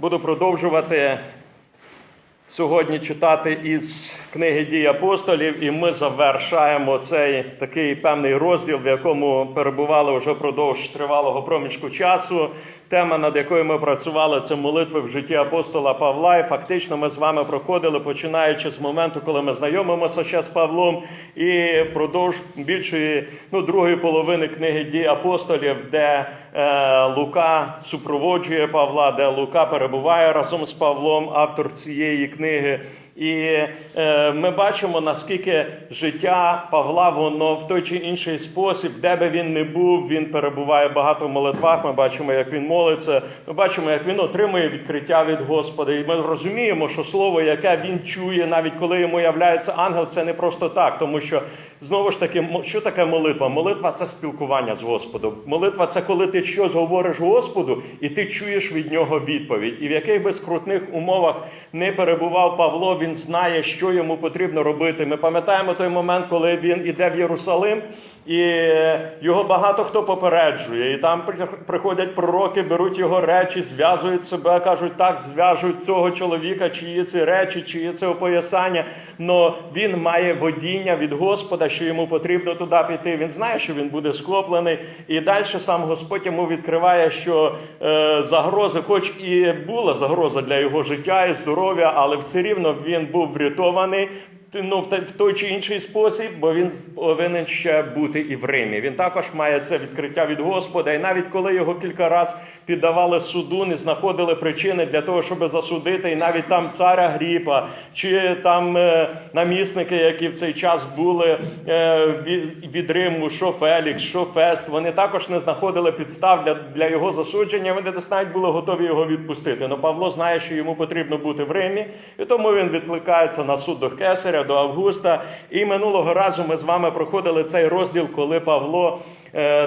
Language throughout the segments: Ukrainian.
Буду продовжувати сьогодні читати із книги дій апостолів, і ми завершаємо цей такий певний розділ, в якому перебували вже впродовж тривалого проміжку часу. Тема, над якою ми працювали, це молитви в житті апостола Павла. І фактично ми з вами проходили, починаючи з моменту, коли ми знайомимося ще з Павлом, і впродовж більшої ну, другої половини книги дій апостолів, де Лука супроводжує Павла, де Лука перебуває разом з Павлом, автор цієї книги. І е, ми бачимо, наскільки життя Павла, воно в той чи інший спосіб, де би він не був, він перебуває багато в молитвах. Ми бачимо, як він молиться. Ми бачимо, як він отримує відкриття від Господа. І ми розуміємо, що слово, яке він чує, навіть коли йому являється ангел, це не просто так, тому що. Знову ж таки, що таке молитва? Молитва це спілкування з Господом. Молитва це коли ти щось говориш Господу, і ти чуєш від нього відповідь. І в яких би скрутних умовах не перебував Павло, він знає, що йому потрібно робити. Ми пам'ятаємо той момент, коли він іде в Єрусалим, і його багато хто попереджує. І там приходять пророки, беруть його речі, зв'язують себе, кажуть, так, зв'яжуть цього чоловіка, чиї це речі, чиї це опоясання. Но він має водіння від Господа, що йому потрібно туди піти. Він знає, що він буде схоплений. І далі сам Господь йому відкриває, що е, загрози, хоч і була загроза для його життя і здоров'я, але все рівно він був врятований. Ну, в той чи інший спосіб, бо він повинен ще бути і в Римі. Він також має це відкриття від Господа. І навіть коли його кілька разів піддавали суду, не знаходили причини для того, щоб засудити, і навіть там царя Гріпа, чи там е, намісники, які в цей час були е, від, Риму, що Фелікс, що Фест, вони також не знаходили підстав для, для його засудження. Вони десь навіть були готові його відпустити. Но Павло знає, що йому потрібно бути в Римі, і тому він відкликається на суд до Кесаря, до Августа. І минулого разу ми з вами проходили цей розділ, коли Павло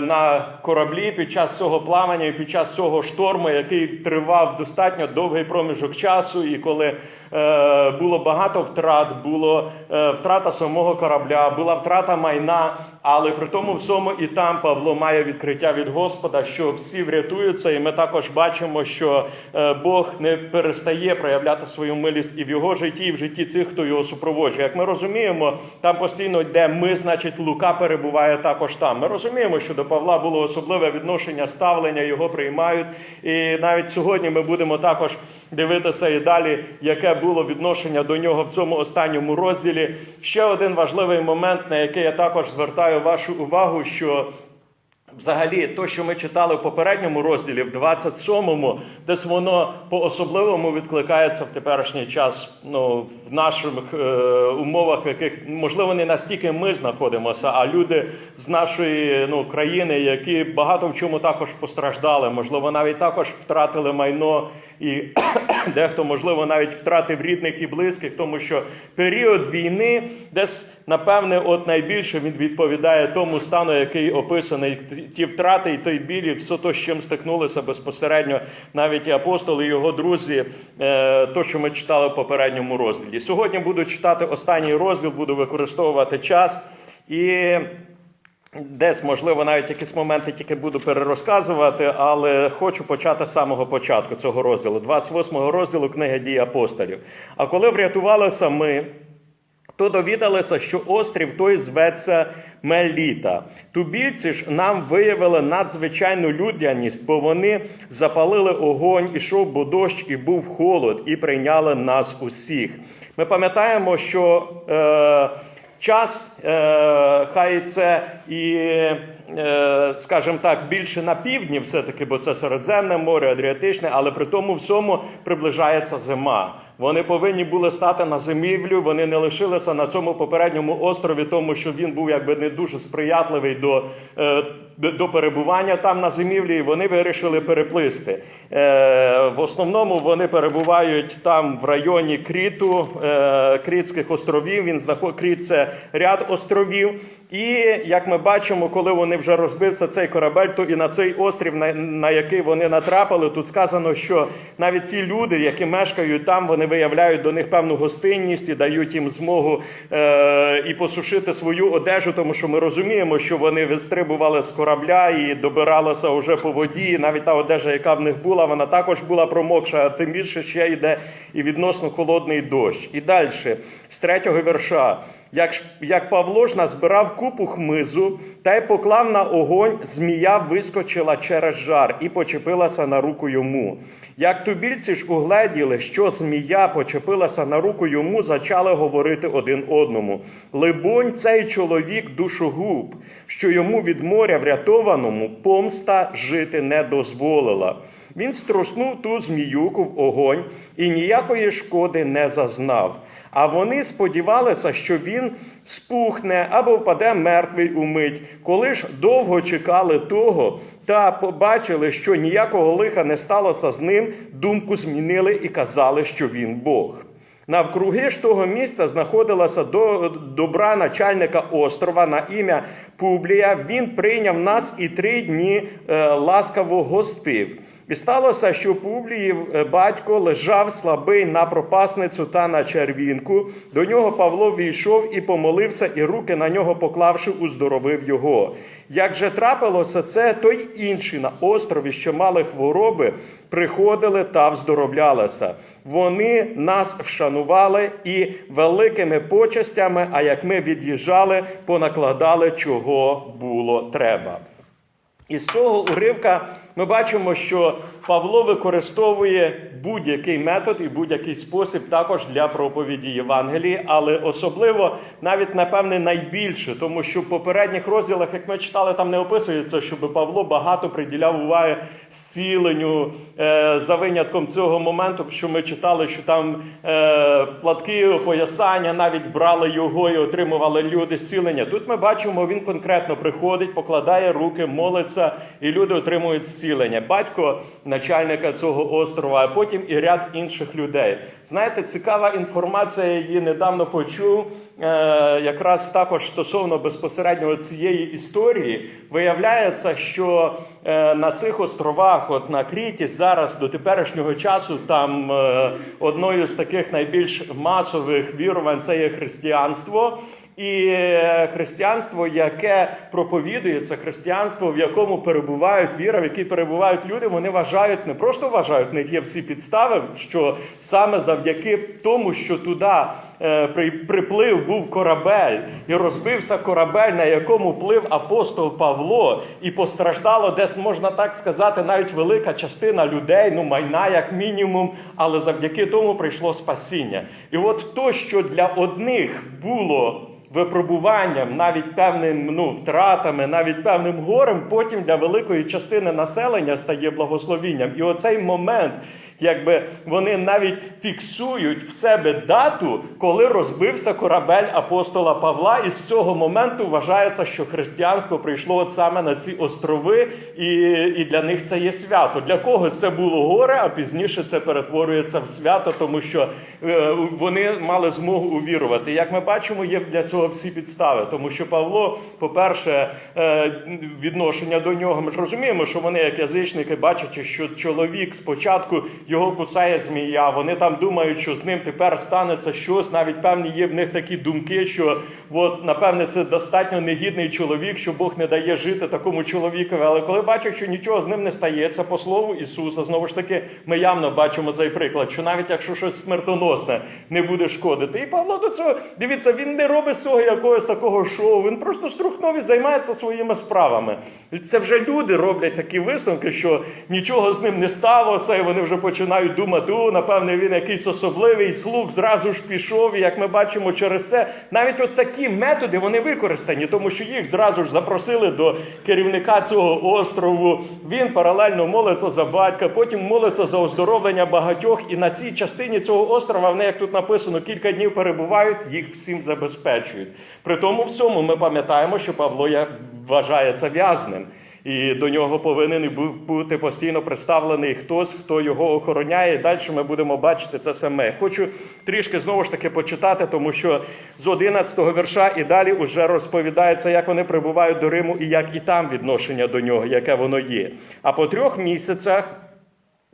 на кораблі під час цього плавання і під час цього шторму, який тривав достатньо довгий проміжок часу, і коли е, було багато втрат, було е, втрата самого корабля, була втрата майна, але при тому всьому і там Павло має відкриття від Господа, що всі врятуються, і ми також бачимо, що е, Бог не перестає проявляти свою милість і в його житті, і в житті цих, хто його супроводжує. Як ми розуміємо, там постійно йде ми, значить, Лука перебуває також там. Ми розуміємо, що до Павла було особливе відношення, ставлення, його приймають. І навіть сьогодні ми будемо також дивитися і далі, яке було відношення до нього в цьому останньому розділі. Ще один важливий момент, на який я також звертаю вашу увагу, що Взагалі, то, що ми читали в попередньому розділі, в 27-му, десь воно по-особливому відкликається в теперішній час ну, в наших е, умовах, в яких, можливо, не настільки ми знаходимося, а люди з нашої ну, країни, які багато в чому також постраждали, можливо, навіть також втратили майно, і дехто, можливо, навіть втратив рідних і близьких, тому що період війни десь, напевне, от найбільше він відповідає тому стану, який описаний ті втрати і той біль, і все то, з чим стикнулися безпосередньо навіть апостоли, і його друзі, е, то, що ми читали в попередньому розділі. Сьогодні буду читати останній розділ, буду використовувати час і. Десь, можливо, навіть якісь моменти тільки буду перерозказувати, але хочу почати з самого початку цього розділу, 28-го розділу книги дій апостолів. А коли врятувалися ми, то довідалися, що острів той зветься Меліта. Тубільці ж нам виявили надзвичайну людяність, бо вони запалили огонь, ішов бо дощ, і був холод, і прийняли нас усіх. Ми пам'ятаємо, що е, час, е, хай це і, е, скажімо так, більше на півдні, все-таки, бо це Середземне море, Адріатичне, але при тому всьому приближається зима. Вони повинні були стати на зимівлю. Вони не лишилися на цьому попередньому острові, тому що він був якби не дуже сприятливий до, е, до- перебування там на зимівлі. І вони вирішили переплисти. Е, в основному вони перебувають там в районі Кріту, е, Крітських островів. Він знаход... Кріт це ряд островів. І як ми бачимо, коли вони вже розбився цей корабель, то і на цей острів, на, який вони натрапили, тут сказано, що навіть ті люди, які мешкають там, вони виявляють до них певну гостинність і дають їм змогу е, і посушити свою одежу, тому що ми розуміємо, що вони вистрибували з корабля і добиралася вже по воді. І навіть та одежа, яка в них була, вона також була. промокша, а тим більше ще йде і відносно холодний дощ. І далі, з третього вірша. Як, як Павло ж назбирав купу хмизу та й поклав на огонь, змія вискочила через жар і почепилася на руку йому. Як тубільці ж угледіли, що змія почепилася на руку йому, зачали говорити один одному. Либонь, цей чоловік душогуб, що йому від моря врятованому помста жити не дозволила. Він струснув ту зміюку в огонь і ніякої шкоди не зазнав. А вони сподівалися, що він спухне або впаде мертвий у мить. Коли ж довго чекали того та побачили, що ніякого лиха не сталося з ним, думку змінили і казали, що він Бог. Навкруги ж того місця знаходилася до, добра начальника острова на ім'я Публія. Він прийняв нас і три дні е, ласкаво гостив. І сталося, що Публіїв е, батько лежав слабий на пропасницю та на червінку. До нього Павло війшов і помолився, і руки на нього поклавши, уздоровив його. Як же трапилося це, то й інші на острові, що мали хвороби, приходили та вздоровлялися. Вони нас вшанували і великими почестями, а як ми від'їжджали, понакладали, чого було треба. І з цього уривка ми бачимо, що Павло використовує будь-який метод і будь-який спосіб також для проповіді Євангелії, але особливо навіть напевне найбільше, тому що в попередніх розділах, як ми читали, там не описується, щоб Павло багато приділяв уваги зціленню е, за винятком цього моменту, що ми читали, що там е, платки, опоясання навіть брали його і отримували люди зцілення. Тут ми бачимо, він конкретно приходить, покладає руки, молиться, і люди отримують зцілення. Батько начальника цього острова, а потім і ряд інших людей. Знаєте, цікава інформація, я її недавно почув, е, якраз також стосовно безпосередньо цієї історії. Виявляється, що е, на цих островах, от на Кріті, зараз до теперішнього часу, там е, одною з таких найбільш масових вірувань це є християнство. І е, християнство, яке проповідується, християнство, в якому перебувають віра, в якій перебувають люди, вони вважають, не просто вважають, в них є всі підстави, що саме завдяки тому, що туди приплив був корабель, і розбився корабель, на якому плив апостол Павло, і постраждало десь, можна так сказати, навіть велика частина людей, ну майна як мінімум, але завдяки тому прийшло спасіння. І от то, що для одних було випробуванням, навіть певним ну, втратами, навіть певним горем, потім для великої частини населення стає благословінням. І оцей момент, якби вони навіть фіксують в себе дату, коли розбився корабель апостола Павла, і з цього моменту вважається, що християнство прийшло от саме на ці острови, і, і для них це є свято. Для когось це було горе, а пізніше це перетворюється в свято, тому що е, вони мали змогу увірувати. Як ми бачимо, є для цього всі підстави, тому що Павло, по-перше, е, відношення до нього, ми ж розуміємо, що вони, як язичники, бачачи, що чоловік спочатку його кусає змія, вони там думають, що з ним тепер станеться щось. Навіть певні є в них такі думки, що от, напевне це достатньо негідний чоловік, що Бог не дає жити такому чоловікові. Але коли бачать, що нічого з ним не стається, по слову Ісуса, знову ж таки, ми явно бачимо цей приклад, що навіть якщо щось смертоносне не буде шкодити. І Павло до цього дивіться, він не робить з цього якогось такого шоу. Він просто струхнув і займається своїми справами. Це вже люди роблять такі висновки, що нічого з ним не сталося, і вони вже починають думати, о, напевне, він якийсь особливий слух зразу ж пішов. І як ми бачимо через це, навіть от такі методи вони використані, тому що їх зразу ж запросили до керівника цього острову. Він паралельно молиться за батька, потім молиться за оздоровлення багатьох. І на цій частині цього острова, вони, як тут написано, кілька днів перебувають, їх всім забезпечують. При тому всьому ми пам'ятаємо, що Павло я- вважається в'язним. І до нього повинен бути постійно представлений хтось, хто його охороняє. Далі ми будемо бачити це саме. Хочу трішки знову ж таки почитати, тому що з 11-го вірша і далі вже розповідається, як вони прибувають до Риму і як і там відношення до нього, яке воно є. А по трьох місяцях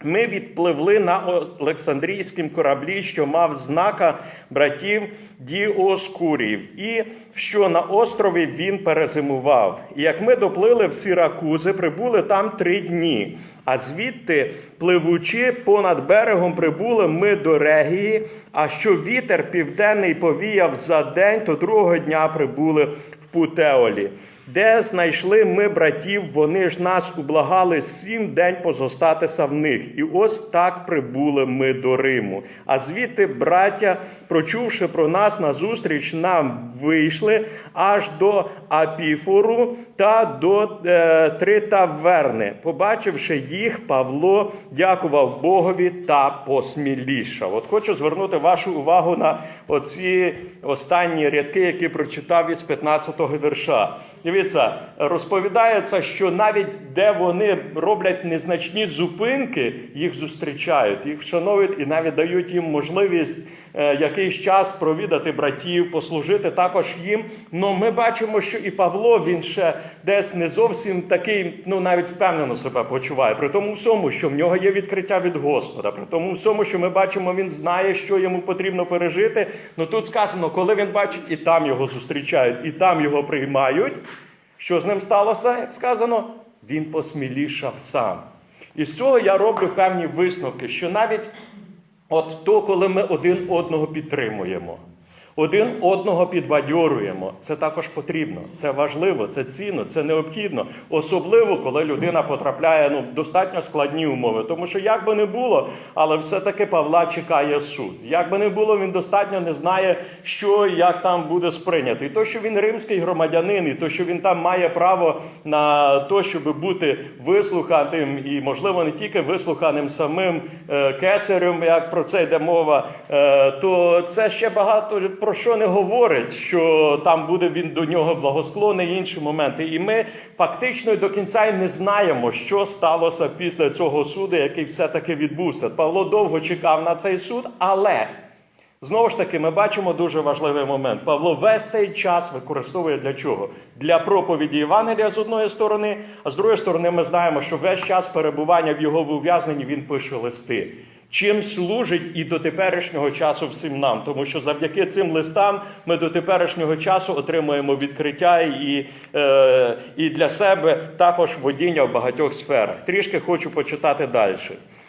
Ми відпливли на Олександрійському кораблі, що мав знака братів Діоскурів, і що на острові він перезимував. І як ми доплили в Сіракузи, прибули там три дні. А звідти, пливучи понад берегом, прибули ми до Регії. А що вітер південний повіяв за день, то другого дня прибули в Путеолі. Де знайшли ми братів, вони ж нас ублагали сім день позостатися в них. І ось так прибули ми до Риму. А звідти браття, прочувши про нас назустріч, нам вийшли аж до Апіфору та до е, Тритаверни. Побачивши їх, Павло дякував Богові та посмілішав. От хочу звернути вашу увагу на оці останні рядки, які прочитав із 15-го вірша. Дивіться, розповідається, що навіть де вони роблять незначні зупинки, їх зустрічають, їх вшановують і навіть дають їм можливість якийсь час провідати братів, послужити також їм. Ну ми бачимо, що і Павло він ще десь не зовсім такий, ну навіть впевнено себе почуває. При тому всьому, що в нього є відкриття від Господа, при тому всьому, що ми бачимо, він знає, що йому потрібно пережити. Ну тут сказано, коли він бачить, і там його зустрічають, і там його приймають. Що з ним сталося, як сказано? Він посмілішав сам. І з цього я роблю певні висновки, що навіть от то, коли ми один одного підтримуємо, один одного підбадьоруємо, це також потрібно, це важливо, це цінно, це необхідно. Особливо, коли людина потрапляє ну, в достатньо складні умови. Тому що як би не було, але все-таки Павла чекає суд. Як би не було, він достатньо не знає, що і як там буде сприйнято. І то, що він римський громадянин, і то, що він там має право на те, щоб бути вислуханим, і, можливо, не тільки вислуханим самим е, кесарем, як про це йде мова, е, то це ще багато про що не говорить, що там буде він до нього благосклонний інші моменти. І ми фактично до кінця і не знаємо, що сталося після цього суду, який все-таки відбувся. Павло довго чекав на цей суд, але. Знову ж таки, ми бачимо дуже важливий момент. Павло весь цей час використовує для чого? Для проповіді Євангелія з одної сторони, а з другої сторони, ми знаємо, що весь час перебування в його ув'язненні він пише листи. Чим служить і до теперішнього часу всім нам, тому що завдяки цим листам ми до теперішнього часу отримуємо відкриття і, е, і для себе також водіння в багатьох сферах. Трішки хочу почитати далі.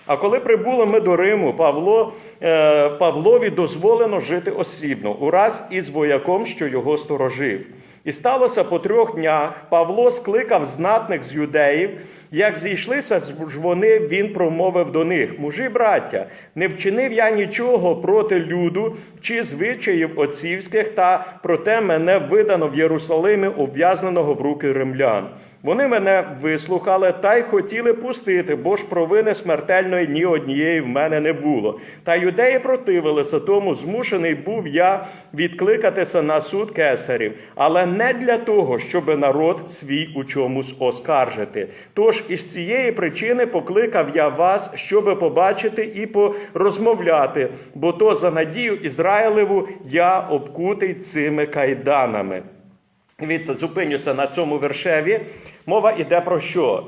А коли прибули ми до Риму, Павло, е, Павлові дозволено жити осібно, ураз із вояком, що його сторожив. І сталося по трьох днях, Павло скликав знатних з юдеїв, як зійшлися ж вони, він промовив до них: мужі, браття, не вчинив я нічого проти люду чи звичаїв отцівських, та проте мене видано в Єрусалимі, обв'язненого в руки римлян. Вони мене вислухали та й хотіли пустити, бо ж провини смертельної ні однієї в мене не було. Та юдеї противилися, тому змушений був я відкликатися на суд кесарів, але не для того, щоб народ свій у чомусь оскаржити. Тож із цієї причини покликав я вас, щоб побачити і порозмовляти, бо то за надію Ізраїлеву я обкутий цими кайданами. Дивіться, зупинюся на цьому вершеві. Мова йде про що?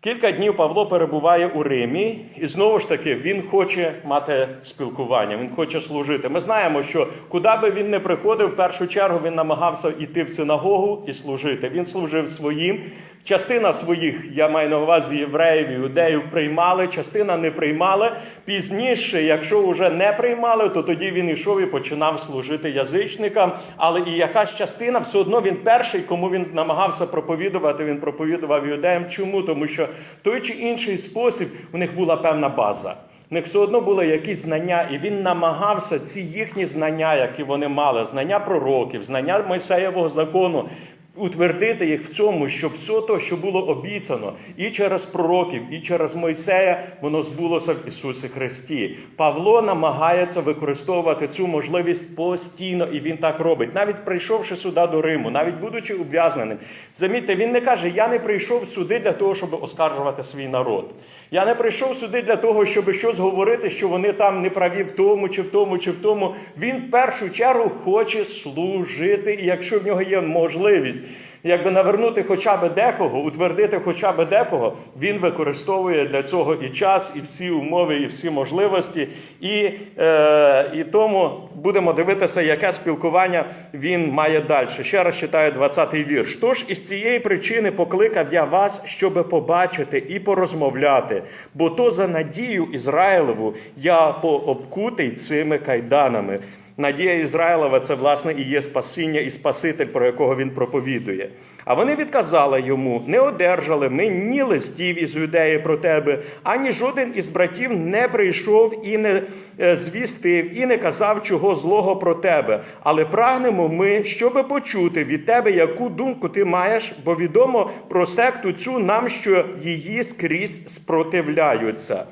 Кілька днів Павло перебуває у Римі, і знову ж таки він хоче мати спілкування, він хоче служити. Ми знаємо, що куди би він не приходив, в першу чергу він намагався йти в синагогу і служити. Він служив своїм. Частина своїх, я маю на увазі євреїв, іудеїв, приймали, частина не приймали. Пізніше, якщо вже не приймали, то тоді він йшов і починав служити язичникам. Але і якась частина, все одно він перший, кому він намагався проповідувати, він проповідував іудеям. Чому? Тому що в той чи інший спосіб у них була певна база. В них все одно були якісь знання, і він намагався ці їхні знання, які вони мали, знання пророків, знання Мойсеєвого закону, утвердити їх в цьому, щоб все те, що було обіцяно, і через пророків, і через Мойсея, воно збулося в Ісусі Христі. Павло намагається використовувати цю можливість постійно, і він так робить. Навіть прийшовши сюди до Риму, навіть будучи ув'язненим. Замітьте, він не каже: Я не прийшов сюди для того, щоб оскаржувати свій народ. Я не прийшов сюди для того, щоб щось говорити, що вони там не праві в тому, чи в тому, чи в тому. Він в першу чергу хоче служити, і якщо в нього є можливість. Якби навернути хоча б декого, утвердити хоча б декого, він використовує для цього і час, і всі умови, і всі можливості. І, е, і тому будемо дивитися, яке спілкування він має далі. Ще раз читаю 20-й вірш. Тож із цієї причини покликав я вас, щоби побачити і порозмовляти, бо то за надію Ізраїлеву я пообкутий цими кайданами. Надія Ізраїлева це власне і є спасіння і Спаситель, про якого він проповідує. А вони відказали йому: не одержали ми ні листів із юдеї про тебе, ані жоден із братів не прийшов і не е, звістив, і не казав чого злого про тебе. Але прагнемо ми, щоби почути від тебе, яку думку ти маєш, бо відомо про секту цю нам, що її скрізь спротивляються.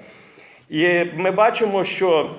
І ми бачимо, що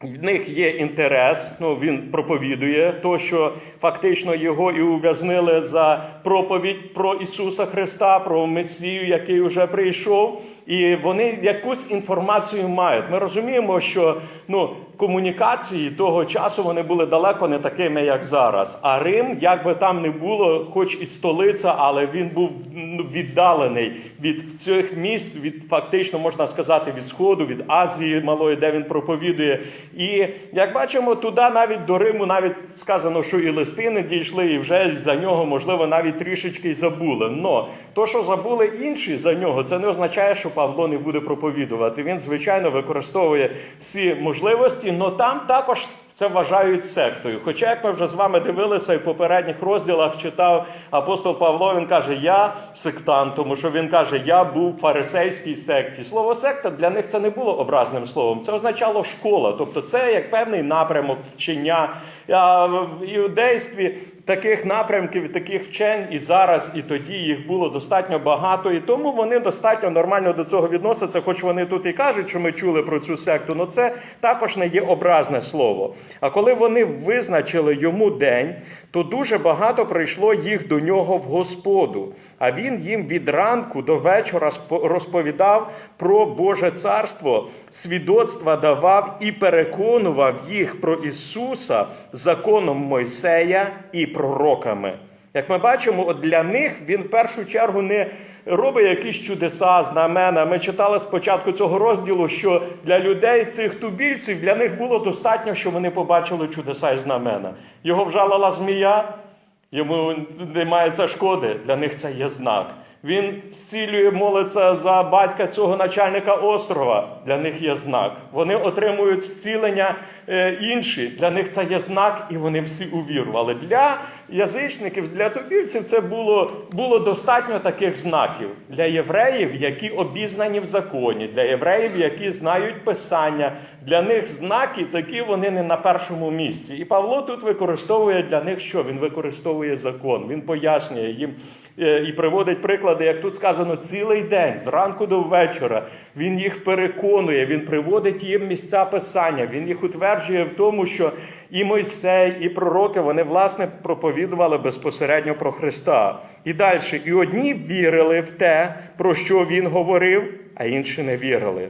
в них є інтерес, ну він проповідує, то що фактично його і ув'язнили за проповідь про Ісуса Христа, про Месію, який вже прийшов, і вони якусь інформацію мають. Ми розуміємо, що ну, комунікації того часу вони були далеко не такими, як зараз. А Рим, як би там не було, хоч і столиця, але він був ну, віддалений від цих місць, від фактично можна сказати, від Сходу, від Азії малої, де він проповідує. І як бачимо, туди навіть до Риму навіть сказано, що і листи не дійшли, і вже за нього, можливо, навіть трішечки й забули. Но то, що забули інші за нього, це не означає, що Павло не буде проповідувати. Він, звичайно, використовує всі можливості, але там також. Це вважають сектою. Хоча, як ми вже з вами дивилися і в попередніх розділах читав апостол Павло, він каже, я сектант, тому що він каже, я був в фарисейській секті. Слово секта для них це не було образним словом, це означало школа. Тобто це як певний напрямок вчення. В іудействі таких напрямків, таких вчень і зараз, і тоді їх було достатньо багато, і тому вони достатньо нормально до цього відносяться, хоч вони тут і кажуть, що ми чули про цю секту, але це також не є образне слово. А коли вони визначили йому день, то дуже багато прийшло їх до нього в Господу. А він їм від ранку до вечора розповідав про Боже царство, свідоцтва давав і переконував їх про Ісуса законом Мойсея і пророками. Як ми бачимо, для них він в першу чергу не робить якісь чудеса, знамена. Ми читали спочатку цього розділу, що для людей цих тубільців для них було достатньо, що вони побачили чудеса і знамена. Його вжалила змія, йому немає це шкоди. Для них це є знак. Він зцілює, молиться за батька цього начальника острова. Для них є знак. Вони отримують зцілення е, інші. Для них це є знак, і вони всі увірували. Для язичників, для тубільців це було, було достатньо таких знаків. Для євреїв, які обізнані в законі, для євреїв, які знають писання. Для них знаки такі вони не на першому місці. І Павло тут використовує для них що? Він використовує закон. Він пояснює їм е, і приводить приклади, як тут сказано, цілий день, зранку до вечора. Він їх переконує, він приводить їм місця писання. Він їх утверджує в тому, що і Мойсей, і пророки вони власне проповідували безпосередньо про Христа. І далі, і одні вірили в те, про що він говорив, а інші не вірили.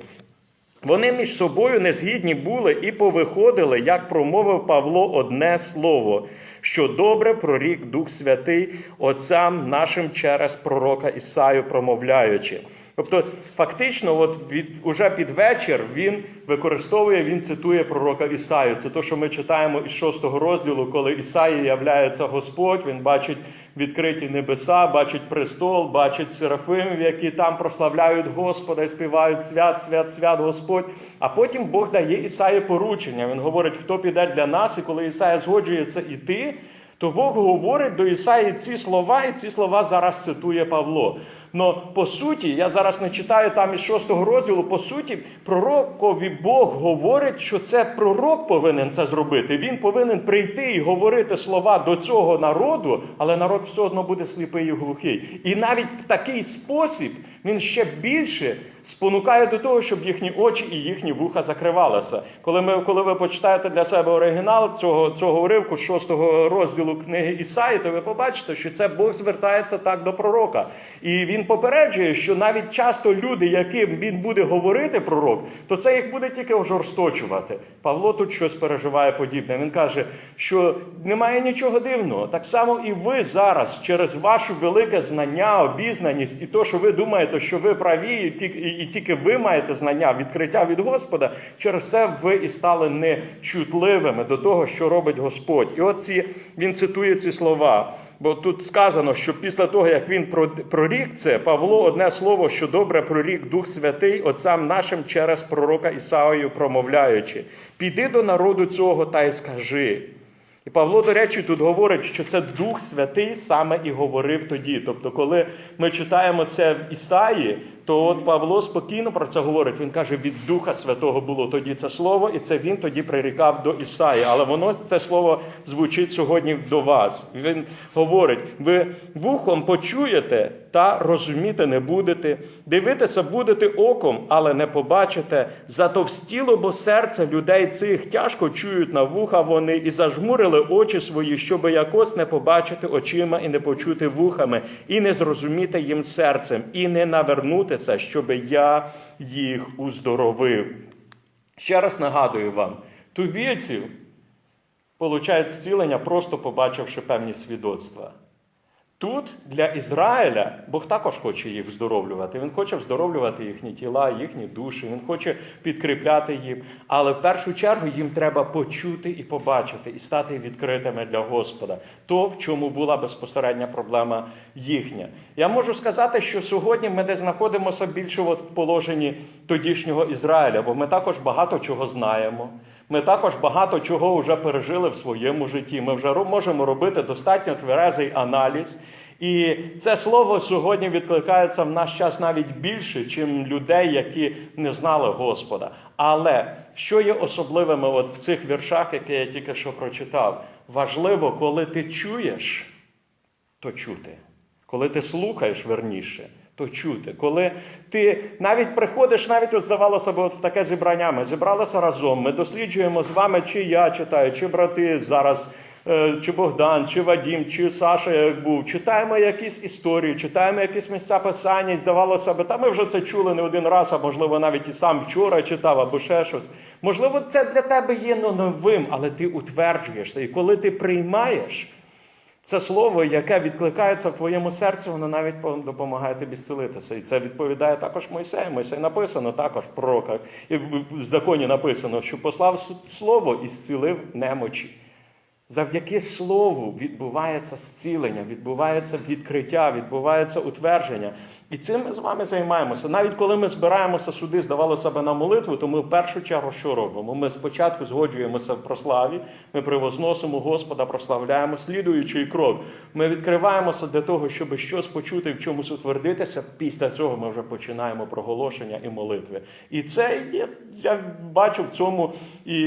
Вони між собою не згідні були і повиходили, як промовив Павло одне слово, що добре прорік Дух Святий отцям нашим через пророка Ісаю промовляючи. Тобто, фактично, от від уже під вечір він використовує, він цитує пророка Ісаю. Це те, що ми читаємо із шостого розділу, коли Ісаї являється Господь, він бачить відкриті небеса, бачить престол, бачить серафимів, які там прославляють Господа і співають свят, свят, свят Господь. А потім Бог дає Ісаї поручення. Він говорить, хто піде для нас, і коли Ісая згоджується іти, то Бог говорить до Ісаї ці слова, і ці слова зараз цитує Павло. Но по суті, я зараз не читаю там із шостого розділу. По суті, пророкові Бог говорить, що це пророк повинен це зробити. Він повинен прийти і говорити слова до цього народу, але народ все одно буде сліпий і глухий. І навіть в такий спосіб він ще більше спонукає до того, щоб їхні очі і їхні вуха закривалися. Коли ми, коли ви почитаєте для себе оригінал цього, цього уривку, шостого розділу книги Ісаї, то ви побачите, що це Бог звертається так до пророка. І він попереджує, що навіть часто люди, яким він буде говорити пророк, то це їх буде тільки ожорсточувати. Павло тут щось переживає подібне. Він каже, що немає нічого дивного. Так само і ви зараз, через ваше велике знання, обізнаність, і то, що ви думаєте, що ви праві, і і тільки ви маєте знання, відкриття від Господа, через це ви і стали нечутливими до того, що робить Господь. І от ці, він цитує ці слова. Бо тут сказано, що після того, як він про- прорік це, Павло одне слово, що добре прорік Дух Святий отцям нашим через пророка Ісаїю промовляючи: піди до народу цього та й скажи. І Павло, до речі, тут говорить, що це Дух Святий саме і говорив тоді. Тобто, коли ми читаємо це в Ісаї, то от Павло спокійно про це говорить. Він каже, від Духа Святого було тоді це слово, і це він тоді прирікав до Ісаї. Але воно це слово звучить сьогодні до вас. Він говорить: ви вухом почуєте та розуміти не будете, дивитися будете оком, але не побачите. Затовстіло, бо серце людей цих тяжко чують на вуха вони і зажмурили очі свої, щоби якось не побачити очима і не почути вухами, і не зрозуміти їм серцем, і не навернутися, щоби я їх уздоровив. Ще раз нагадую вам, тубільців получають зцілення, просто побачивши певні свідоцтва. Тут для Ізраїля Бог також хоче їх вздоровлювати. Він хоче вздоровлювати їхні тіла, їхні душі, він хоче підкріпляти їм. Але в першу чергу їм треба почути і побачити, і стати відкритими для Господа. То, в чому була безпосередня проблема їхня. Я можу сказати, що сьогодні ми десь знаходимося більше в положенні тодішнього Ізраїля, бо ми також багато чого знаємо. Ми також багато чого вже пережили в своєму житті. Ми вже можемо робити достатньо тверезий аналіз. І це слово сьогодні відкликається в наш час навіть більше, чим людей, які не знали Господа. Але що є особливими от в цих віршах, які я тільки що прочитав? Важливо, коли ти чуєш, то чути. Коли ти слухаєш верніше, то чути. Коли ти навіть приходиш, навіть от здавалося б, от в таке зібрання, ми зібралися разом, ми досліджуємо з вами, чи я читаю, чи брати зараз, е, чи Богдан, чи Вадім, чи Саша як був. Читаємо якісь історії, читаємо якісь місця писання, і здавалося б, та ми вже це чули не один раз, а можливо навіть і сам вчора читав, або ще щось. Можливо, це для тебе є ну, новим, але ти утверджуєшся. І коли ти приймаєш. Це слово, яке відкликається в твоєму серці, воно навіть по- допомагає тобі зцілитися. І це відповідає також Мойсею. Мойсей написано також в пророках. І в законі написано, що послав слово і зцілив немочі. Завдяки слову відбувається зцілення, відбувається відкриття, відбувається утвердження. І цим ми з вами займаємося. Навіть коли ми збираємося сюди, здавалося б, на молитву, то ми в першу чергу що робимо? Ми спочатку згоджуємося в прославі, ми привозносимо Господа, прославляємо, слідуючий крок. Ми відкриваємося для того, щоб щось почути, в чомусь утвердитися. Після цього ми вже починаємо проголошення і молитви. І це є, я бачу в цьому і,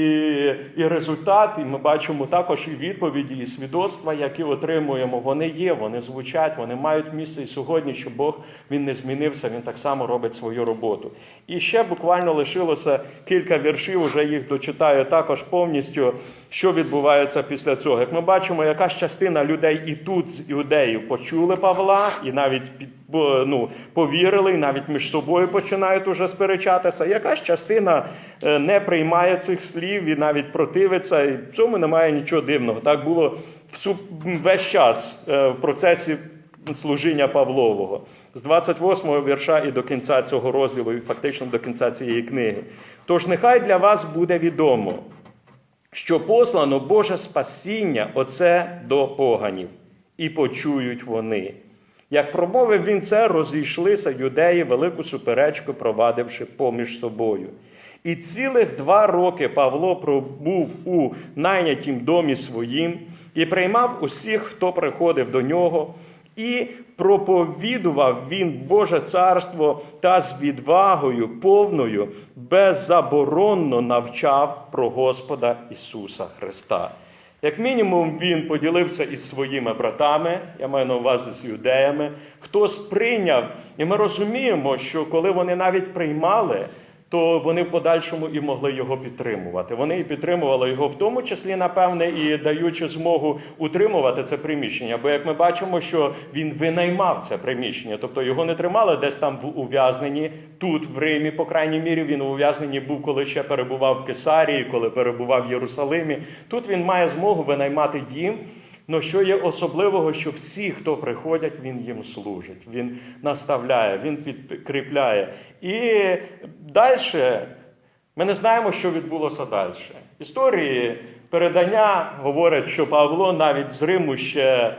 і результат, і ми бачимо також і відповіді, і свідоцтва, які отримуємо. Вони є, вони звучать, вони мають місце і сьогодні, що Бог він не змінився, він так само робить свою роботу. І ще буквально лишилося кілька віршів, вже їх дочитаю також повністю, що відбувається після цього. Як ми бачимо, якась частина людей і тут з іудеїв почули Павла, і навіть ну, повірили, і навіть між собою починають уже сперечатися. Якась частина е, не приймає цих слів і навіть противиться. І в цьому немає нічого дивного. Так було весь час е, в процесі служіння Павлового. З 28-го вірша і до кінця цього розділу, і фактично до кінця цієї книги. Тож нехай для вас буде відомо, що послано Боже спасіння оце до поганів, і почують вони. Як промовив він це, розійшлися юдеї велику суперечку, провадивши поміж собою. І цілих два роки Павло пробув у найнятім домі своїм і приймав усіх, хто приходив до нього, і проповідував він Боже царство та з відвагою повною беззаборонно навчав про Господа Ісуса Христа. Як мінімум, він поділився із своїми братами, я маю на увазі з юдеями, хто сприйняв, і ми розуміємо, що коли вони навіть приймали, то вони в подальшому і могли його підтримувати. Вони і підтримували його в тому числі, напевне, і даючи змогу утримувати це приміщення. Бо як ми бачимо, що він винаймав це приміщення, тобто його не тримали десь там в ув'язненні. Тут, в Римі, по крайній мірі, він ув'язненні був, коли ще перебував в Кесарії, коли перебував в Єрусалимі. Тут він має змогу винаймати дім. Ну що є особливого, що всі, хто приходять, він їм служить, він наставляє, він підкріпляє. І далі ми не знаємо, що відбулося далі. Історії передання говорять, що Павло навіть з Риму ще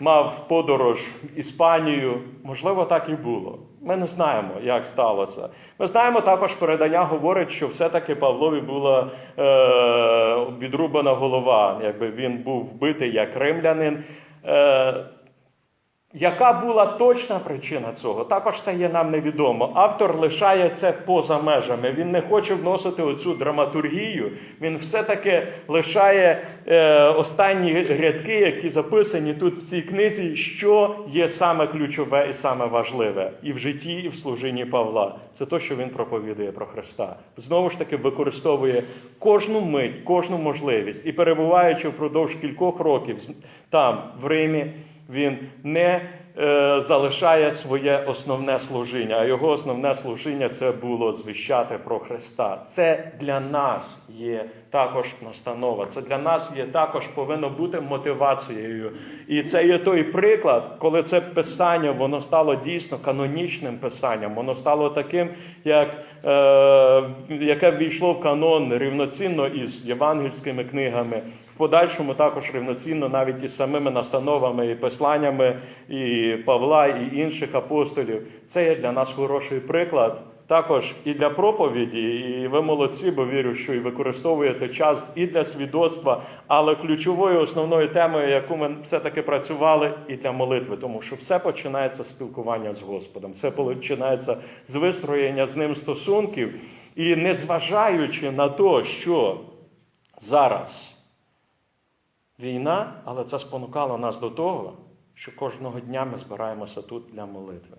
мав подорож в Іспанію. Можливо, так і було. Ми не знаємо, як сталося. Ми знаємо також, передання говорить, що все-таки Павлові була е, відрубана голова, якби він був вбитий як римлянин. Е, яка була точна причина цього? Також це є нам невідомо. Автор лишає це поза межами. Він не хоче вносити оцю драматургію. Він все-таки лишає е, останні рядки, які записані тут в цій книзі, що є саме ключове і саме важливе і в житті, і в служінні Павла. Це те, що він проповідує про Христа. Знову ж таки, використовує кожну мить, кожну можливість і перебуваючи впродовж кількох років там, в Римі він не е, залишає своє основне служіння, а його основне служіння це було звіщати про Христа. Це для нас є також настанова. Це для нас є також повинно бути мотивацією. І це є той приклад, коли це писання воно стало дійсно канонічним писанням. Воно стало таким, як, е, яке ввійшло в канон рівноцінно із євангельськими книгами подальшому також рівноцінно навіть із самими настановами і посланнями і Павла, і інших апостолів. Це є для нас хороший приклад. Також і для проповіді, і ви молодці, бо вірю, що і використовуєте час і для свідоцтва, але ключовою основною темою, яку ми все-таки працювали, і для молитви, тому що все починається з спілкування з Господом, все починається з вистроєння з ним стосунків, і незважаючи на те, що зараз війна, але це спонукало нас до того, що кожного дня ми збираємося тут для молитви.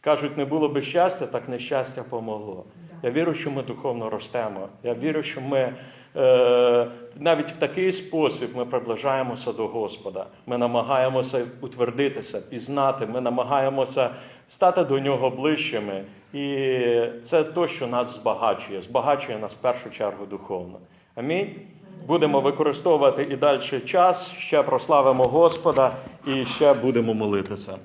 Кажуть, не було би щастя, так нещастя помогло. Я вірю, що ми духовно ростемо. Я вірю, що ми е, навіть в такий спосіб ми приближаємося до Господа. Ми намагаємося утвердитися, пізнати, ми намагаємося стати до нього ближчими. І це те, що нас збагачує, збагачує нас в першу чергу духовно. Амінь. Будемо використовувати і далі час, ще прославимо Господа і ще будемо молитися.